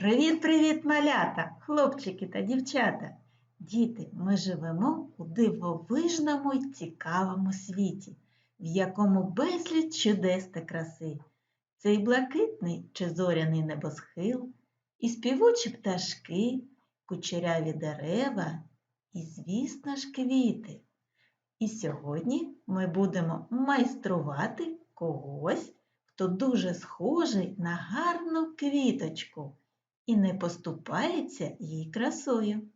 Привіт-привіт, малята, хлопчики та дівчата. Діти, ми живемо у дивовижному й цікавому світі, в якому безліч чудес та краси. Цей блакитний чи зоряний небосхил, і співучі пташки, кучеряві дерева і, звісно ж, квіти. І сьогодні ми будемо майструвати когось, хто дуже схожий на гарну квіточку і не поступається їй красою.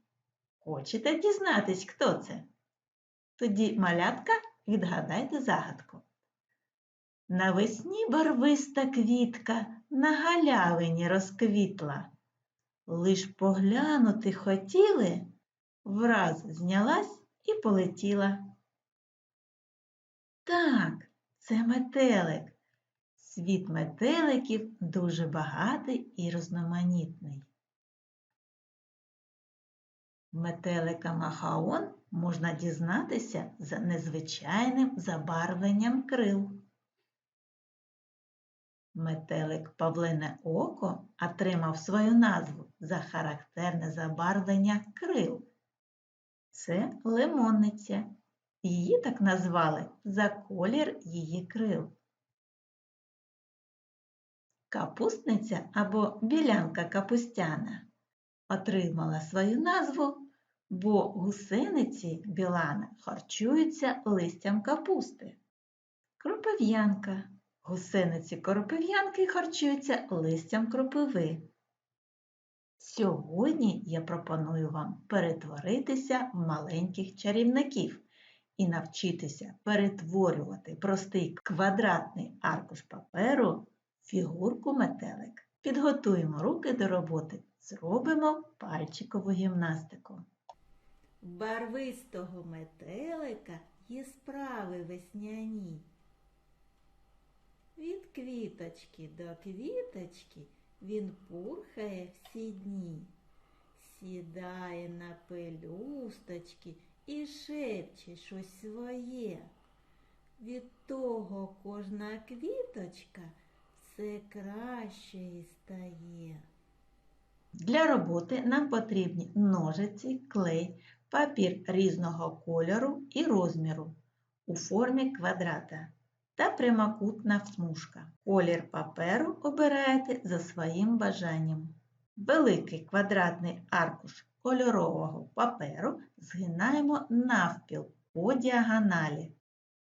Хочете дізнатись, хто це? Тоді, малятка, відгадайте загадку. Навесні барвиста квітка на галявині розквітла. Лиш поглянути хотіли, враз знялась і полетіла. Так, це метелик. Світ метеликів дуже багатий і різноманітний. Метелика Махаон можна дізнатися за незвичайним забарвленням крил. Метелик Павлине Око отримав свою назву за характерне забарвлення крил. Це лимонниця. Її так назвали за колір її крил. Капустниця або білянка капустяна отримала свою назву, бо гусениці білани харчуються листям капусти. Кропив'янка. Гусениці коропив'янки харчуються листям кропиви. Сьогодні я пропоную вам перетворитися в маленьких чарівників і навчитися перетворювати простий квадратний аркуш паперу фігурку метелик. Підготуємо руки до роботи, зробимо пальчикову гімнастику. Барвистого метелика є справи весняні. Від квіточки до квіточки він пурхає всі дні, сідає на пелюсточки і шепче щось своє. Від того кожна квіточка все краще і стає. Для роботи нам потрібні ножиці, клей, папір різного кольору і розміру у формі квадрата та прямокутна смужка. Колір паперу обираєте за своїм бажанням. Великий квадратний аркуш кольорового паперу згинаємо навпіл по діагоналі.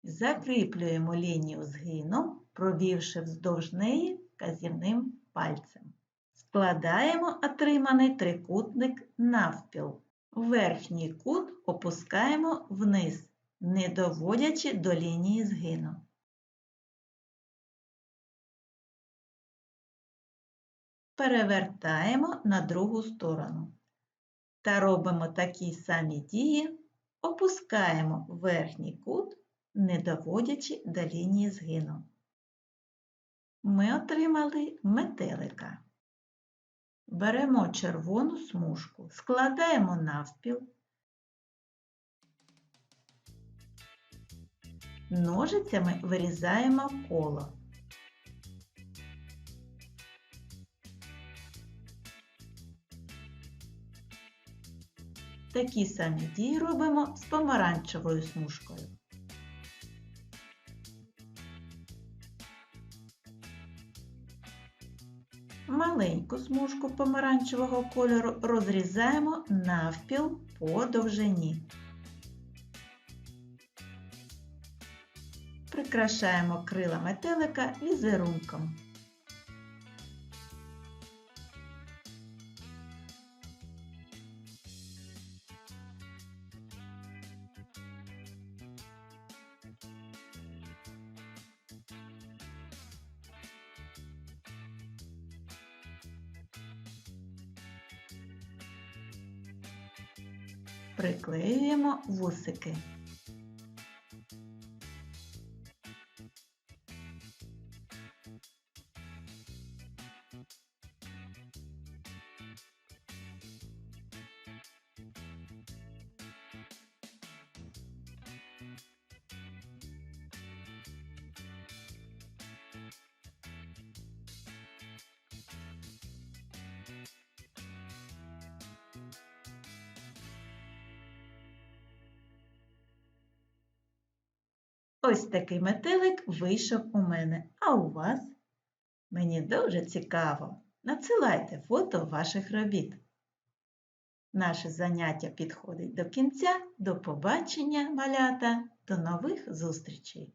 Закріплюємо лінію згину, провівши вздовж неї казівним пальцем. Складаємо отриманий трикутник навпіл. Верхній кут опускаємо вниз, не доводячи до лінії згину. Перевертаємо на другу сторону та робимо такі самі дії, опускаємо верхній кут, не доводячи до лінії згину. Ми отримали метелика. Беремо червону смужку, складаємо навпіл, ножицями вирізаємо коло. Такі самі дії робимо з помаранчевою смужкою. Маленьку смужку помаранчевого кольору розрізаємо навпіл по довжині. Прикрашаємо крила метелика візерунком. Приклеюємо вусики. Ось такий метелик вийшов у мене. А у вас? Мені дуже цікаво. Надсилайте фото ваших робіт. Наше заняття підходить до кінця. До побачення, малята, до нових зустрічей!